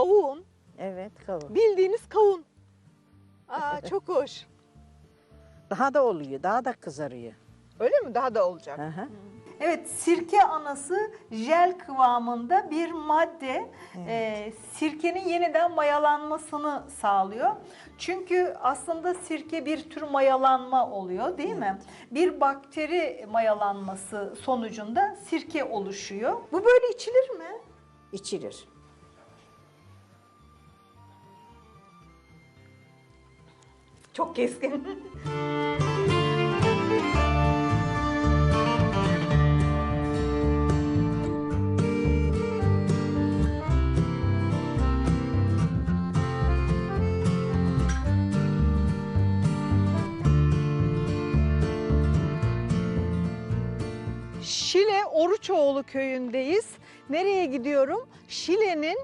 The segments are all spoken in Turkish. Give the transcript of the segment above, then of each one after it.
kavun. Evet kavun. Bildiğiniz kavun. Aa çok hoş. Daha da oluyor, daha da kızarıyor. Öyle mi? Daha da olacak. Hı hı. Evet, sirke anası jel kıvamında bir madde e, sirkenin yeniden mayalanmasını sağlıyor. Çünkü aslında sirke bir tür mayalanma oluyor değil mi? Bir bakteri mayalanması sonucunda sirke oluşuyor. Bu böyle içilir mi? İçilir. Çok keskin. Şile Oruçoğlu köyündeyiz. Nereye gidiyorum? Şile'nin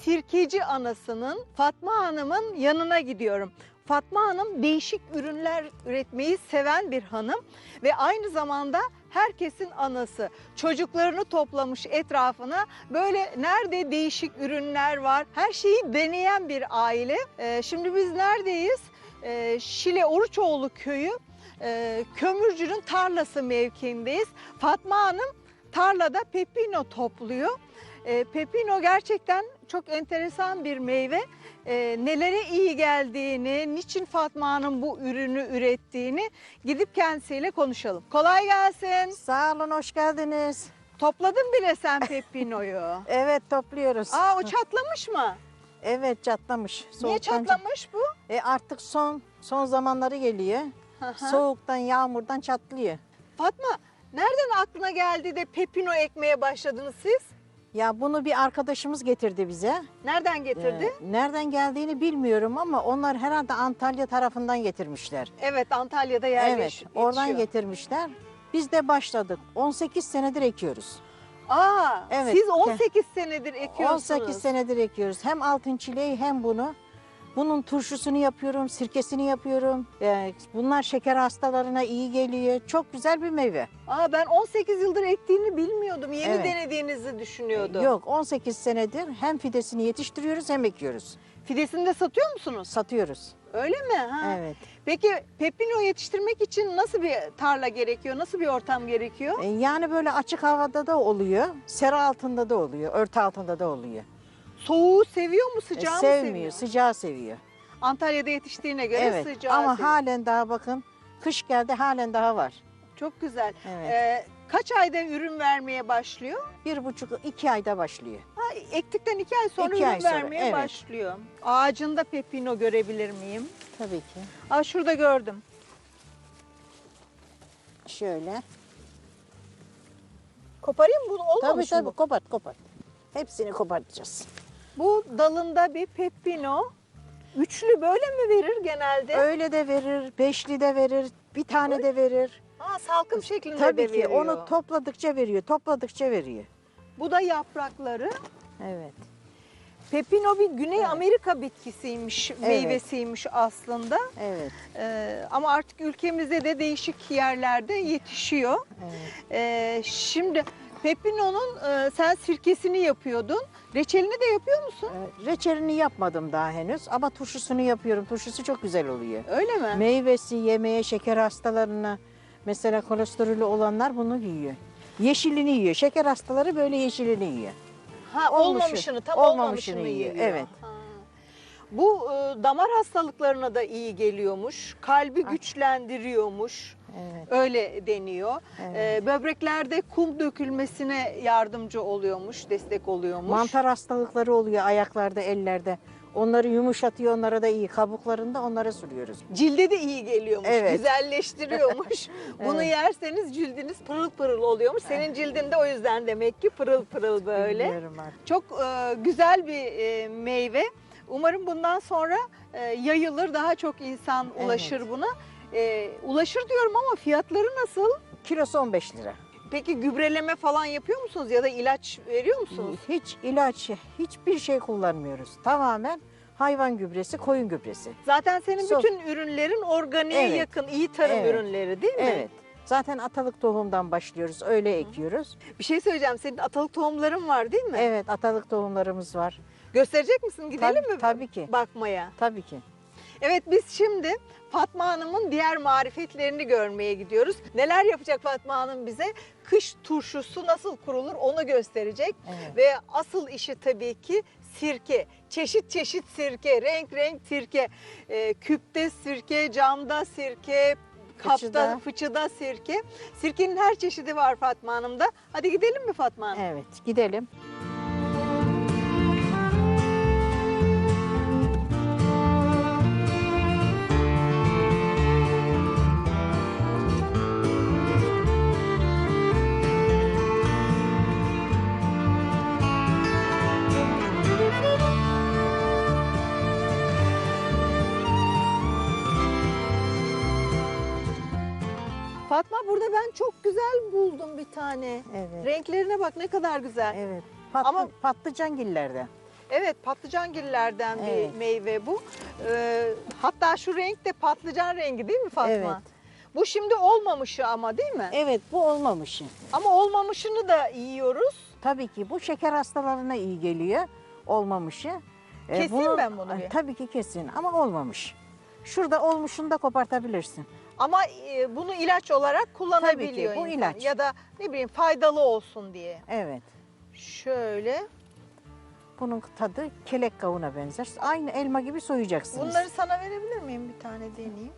sirkeci anasının Fatma Hanım'ın yanına gidiyorum. Fatma Hanım değişik ürünler üretmeyi seven bir hanım ve aynı zamanda herkesin anası. Çocuklarını toplamış etrafına böyle nerede değişik ürünler var her şeyi deneyen bir aile. Ee, şimdi biz neredeyiz? Ee, Şile Oruçoğlu köyü e, kömürcünün tarlası mevkiindeyiz. Fatma Hanım tarlada pepino topluyor. E, pepino gerçekten çok enteresan bir meyve. E, nelere iyi geldiğini, niçin Fatma Hanım bu ürünü ürettiğini gidip kendisiyle konuşalım. Kolay gelsin. Sağ olun, hoş geldiniz. Topladın bile sen pepinoyu. Evet, topluyoruz. Aa o çatlamış mı? Evet, çatlamış. Niye Soğuktan- çatlamış bu? E artık son son zamanları geliyor. Soğuktan, yağmurdan çatlıyor. Fatma nereden aklına geldi de pepino ekmeye başladınız siz? Ya bunu bir arkadaşımız getirdi bize. Nereden getirdi? Ee, nereden geldiğini bilmiyorum ama onlar herhalde Antalya tarafından getirmişler. Evet Antalya'da Evet, yerleş. oradan yetişiyor. getirmişler. Biz de başladık. 18 senedir ekiyoruz. Aa, Evet. siz 18 senedir ekiyorsunuz. 18 senedir ekiyoruz. Hem altın çileği hem bunu. Bunun turşusunu yapıyorum, sirkesini yapıyorum. Ee, bunlar şeker hastalarına iyi geliyor. Çok güzel bir meyve. Aa, ben 18 yıldır ektiğini bilmiyordum. Yeni Evet. denediğinizi düşünüyordum. Yok 18 senedir hem fidesini yetiştiriyoruz hem ekiyoruz. Fidesini de satıyor musunuz? Satıyoruz. Öyle mi? Ha. Evet. Peki pepino yetiştirmek için nasıl bir tarla gerekiyor? Nasıl bir ortam gerekiyor? Ee, yani böyle açık havada da oluyor, sera altında da oluyor, örtü altında da oluyor. Soğuğu seviyor mu sıcağı mı sevmiyor, seviyor? sıcağı seviyor. Antalya'da yetiştiğine göre Evet sıcağı ama seviyor. halen daha bakın kış geldi halen daha var. Çok güzel. Evet. Ee, kaç ayda ürün vermeye başlıyor? Bir buçuk iki ayda başlıyor. Ha, ektikten iki ay sonra İki ürün ay sonra, vermeye evet. başlıyor. Ağacında pepino görebilir miyim? Tabii ki. Aa, şurada gördüm. Şöyle. Koparayım bunu olmamış Tabii mı tabii bu? kopart kopart. Hepsini kopartacağız. Bu dalında bir pepino. Üçlü böyle mi verir genelde? Öyle de verir, beşli de verir, bir tane de verir. Ha, salkım şeklinde Tabii de ki veriyor. onu topladıkça veriyor, topladıkça veriyor. Bu da yaprakları. Evet. Pepino bir Güney Evet. Amerika bitkisiymiş, meyvesiymiş aslında. Evet. Ee, ama artık ülkemizde de değişik yerlerde yetişiyor. evet. Ee, şimdi Pepino'nun e, sen sirkesini yapıyordun. Reçelini de yapıyor musun? Ee, Reçelini yapmadım daha henüz ama turşusunu yapıyorum. Turşusu çok güzel oluyor. Öyle mi? Meyvesi, yemeğe, şeker hastalarına, mesela kolesterolü olanlar bunu yiyor. Yeşilini yiyor. Şeker hastaları böyle yeşilini yiyor. Ha, olmuşu- olmamışını, tam olmamışını olmamışını yiyor, yiyor. evet. Ha. Bu e, damar hastalıklarına da iyi geliyormuş. Kalbi güçlendiriyormuş. Evet. Öyle deniyor. evet. E, böbreklerde kum dökülmesine yardımcı oluyormuş, destek oluyormuş. Mantar hastalıkları oluyor ayaklarda, ellerde. Onları yumuşatıyor, onlara da iyi. Kabuklarında onlara sürüyoruz. Cilde de iyi geliyormuş, Evet. güzelleştiriyormuş. Bunu yerseniz cildiniz pırıl pırıl oluyormuş. Senin cildin de o yüzden demek ki pırıl pırıl böyle. Bilmiyorum artık. Çok e, güzel bir e, meyve. Umarım bundan sonra e, yayılır, daha çok insan Evet. ulaşır buna. E, ulaşır diyorum ama fiyatları nasıl? Kilosu 15 lira. Peki gübreleme falan yapıyor musunuz ya da ilaç veriyor musunuz? Hiç ilaç, hiçbir şey kullanmıyoruz. Tamamen hayvan gübresi, koyun gübresi. Zaten senin Sok- bütün ürünlerin organiğe Evet. yakın, iyi tarım Evet. ürünleri değil mi? Evet. Zaten atalık tohumdan başlıyoruz, öyle ekiyoruz. Bir şey söyleyeceğim, senin atalık tohumların var değil mi? Evet, atalık tohumlarımız var. Gösterecek misin? Gidelim Tabii- mi? tabii ki. Bakmaya. Tabii ki. Evet biz şimdi Fatma Hanım'ın diğer marifetlerini görmeye gidiyoruz. Neler yapacak Fatma Hanım bize? Kış turşusu nasıl kurulur onu gösterecek. Evet. Ve asıl işi tabii ki sirke. Çeşit çeşit sirke, renk renk sirke. Ee, küpte sirke, camda sirke, kapta, Fıçıda. fıçıda sirke. Sirkenin her çeşidi var Fatma Hanım'da. Hadi gidelim mi Fatma Hanım? Evet gidelim. Fatma burada ben çok güzel buldum bir tane. Evet. Renklerine bak ne kadar güzel. Evet. Patlı, Ama- patlıcan gillerden. Evet patlıcangillerden Evet. bir meyve bu. Ee, hatta şu renk de patlıcan rengi değil mi Fatma? Evet. Bu şimdi olmamışı ama değil mi? Evet bu olmamışı. Ama olmamışını da yiyoruz. Tabii ki bu şeker hastalarına iyi geliyor. Olmamışı. Ee, Keseyim ben bunu bir. Tabii ki kesin ama olmamış. Şurada olmuşunu da kopartabilirsin. Ama e, bunu ilaç olarak kullanabiliyor bu insan. ilaç. Ya da ne bileyim faydalı olsun diye. Evet. Şöyle. Bunun tadı kelek kavuna benzer. Aynı elma gibi soyacaksınız. Bunları sana verebilir miyim bir tane deneyeyim?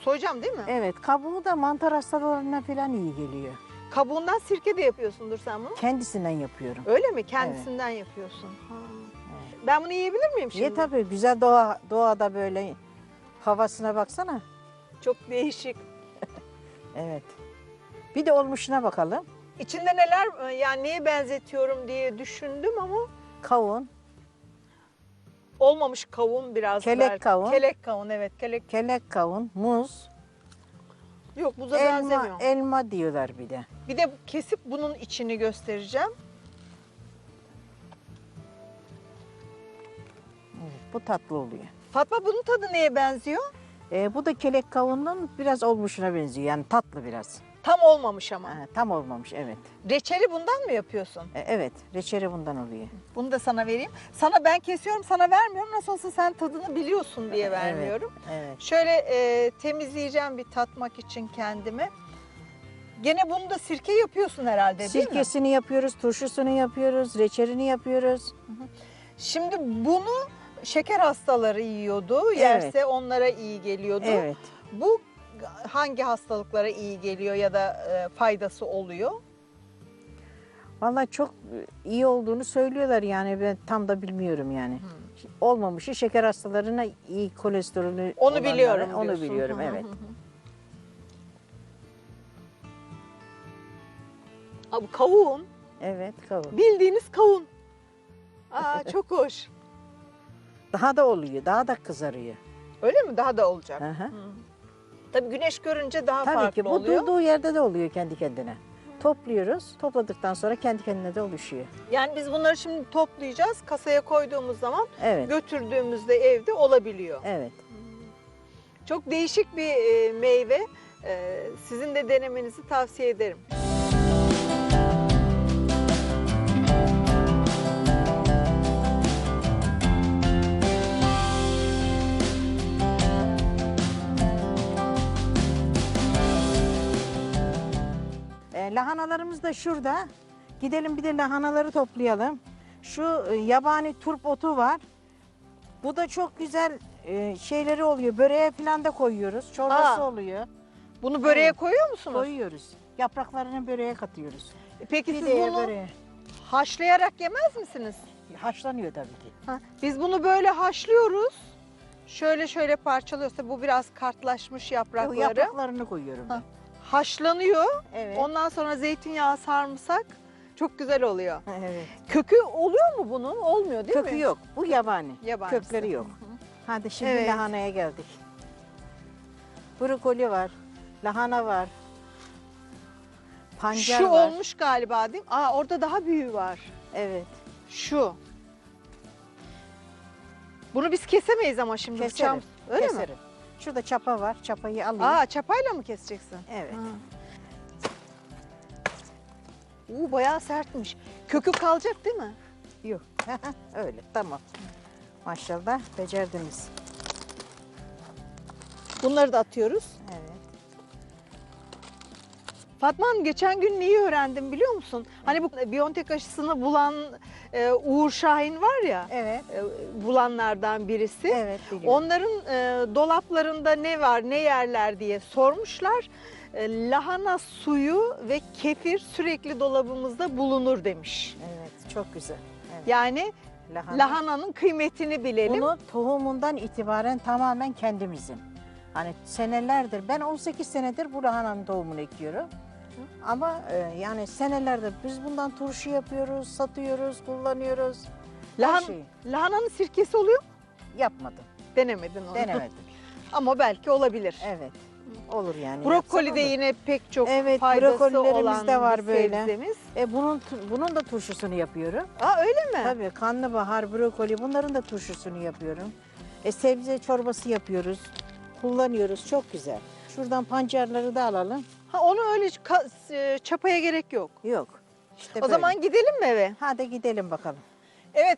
Soyacağım değil mi? Evet, kabuğu da mantar hastalarına falan iyi geliyor. Kabuğundan sirke de yapıyorsundur sen bunu. Kendisinden yapıyorum. Öyle mi? Kendisinden yapıyorsun. Ha. Ben bunu yiyebilir miyim şimdi? Ye tabii güzel doğa doğada böyle havasına baksana. Çok değişik. Evet. Bir de olmuşuna bakalım. İçinde neler yani neye benzetiyorum diye düşündüm ama Kavun, olmamış kavun biraz. Kelek belki. kavun. Kelek kavun evet. Kelek. kelek kavun, muz, Yok buza elma, benzemiyor. elma diyorlar bir de. Bir de kesip bunun içini göstereceğim. Bu tatlı oluyor. Fatma bunun tadı neye benziyor? Ee, bu da kelek kavunun biraz olmuşuna benziyor. Yani tatlı biraz. Tam olmamış ama. Ha, tam olmamış evet. Reçeli bundan mı yapıyorsun? E, evet, reçeli bundan oluyor. Bunu da sana vereyim. Sana ben kesiyorum, sana vermiyorum. Nasıl olsa sen tadını biliyorsun diye Evet, vermiyorum. Evet. Şöyle e, temizleyeceğim bir tatmak için kendimi. Gene bunu da sirke yapıyorsun herhalde değil mi? Sirkesini yapıyoruz, turşusunu yapıyoruz, reçelini yapıyoruz. Şimdi bunu şeker hastaları yiyordu. Yerse onlara iyi geliyordu. Evet. Bu hangi hastalıklara iyi geliyor ya da e, faydası oluyor? Vallahi çok iyi olduğunu söylüyorlar yani ben tam da bilmiyorum yani. Olmamışı şeker hastalarına iyi kolesterolü Onu biliyorum Onu diyorsun. biliyorum Hı hı evet. bu kavun. Evet kavun. Bildiğiniz kavun. Aa, çok hoş. Daha da oluyor, daha da kızarıyor. Öyle mi? Daha da olacak. Hı. Tabii güneş görünce daha Tabii farklı ki bu oluyor. durduğu yerde de oluyor kendi kendine. Topluyoruz. Topladıktan sonra kendi kendine de oluşuyor. Yani biz bunları şimdi toplayacağız. Kasaya koyduğumuz zaman Evet. götürdüğümüzde evde olabiliyor. Evet. Çok değişik bir e, meyve. E, sizin de denemenizi tavsiye ederim. Lahanalarımız da şurada. Gidelim bir de lahanaları toplayalım. Şu e, yabani turp otu var. Bu da çok güzel e, şeyleri oluyor. Böreğe falan da koyuyoruz. Çorbası Aa. oluyor. Bunu böreğe Evet. koyuyor musunuz? Koyuyoruz. Yapraklarını böreğe katıyoruz. Peki siz Pideye, bunu böreğe. haşlayarak yemez misiniz? Haşlanıyor tabii ki. Ha, Biz bunu böyle haşlıyoruz. Şöyle şöyle parçalıyoruz. Tabii Bu biraz kartlaşmış yaprakları. yapraklarını koyuyorum. Ha. Haşlanıyor. Evet. Ondan sonra zeytinyağı sarımsak çok güzel oluyor. Evet. Kökü oluyor mu bunun? Olmuyor değil mi? Kökü yok. Bu yabani. Yabanisi. Kökleri yok. Hadi şimdi Evet. lahanaya geldik. Brokoli var. Lahana var. Pancar Şu var. olmuş galiba değil mi? Aa orada daha büyüğü var. Evet. Şu. Bunu biz kesemeyiz ama şimdi. Keserim. Öyle mi? Şurada çapa var. Çapayı alayım. Aa çapayla mı keseceksin? Evet. Ha. Uu, bayağı sertmiş. Kökü kalacak değil mi? Yok. Öyle tamam. Maşallah becerdiniz. Bunları da atıyoruz. Evet. Fatma Hanım geçen gün neyi öğrendim biliyor musun? Hani bu Biontech aşısını bulan e, Uğur Şahin var ya, Evet. e, bulanlardan birisi. Evet biliyorum. Onların e, dolaplarında ne var, ne yerler diye sormuşlar. E, lahana suyu ve kefir sürekli dolabımızda bulunur demiş. Evet çok güzel. Evet. Yani Lahana. lahananın kıymetini bilelim. Bunu tohumundan itibaren tamamen kendimizin. Hani senelerdir, ben 18 senedir bu lahananın tohumunu ekiyorum. Ama e, yani senelerdir biz bundan turşu yapıyoruz, satıyoruz, kullanıyoruz. Her Lahan, şeyi lahananın sirkesi oluyor mu? yapmadım, Denemedin onu. denemedim. Ama belki olabilir. Evet, olur yani. Brokoli yapsam de olur. yine pek çok Evet, faydası brokolilerimiz olan de var bir böyle. sebzemiz. E, bunun bunun da turşusunu yapıyorum. Aa öyle mi? Tabii karnabahar, brokoli bunların da turşusunu yapıyorum. E, sebze çorbası yapıyoruz, kullanıyoruz. Çok güzel. Şuradan pancarları da alalım. Ha, onu öyle ka- e, çapaya gerek yok. Yok. İşte o böyle. zaman gidelim mi eve? Hadi gidelim bakalım. Evet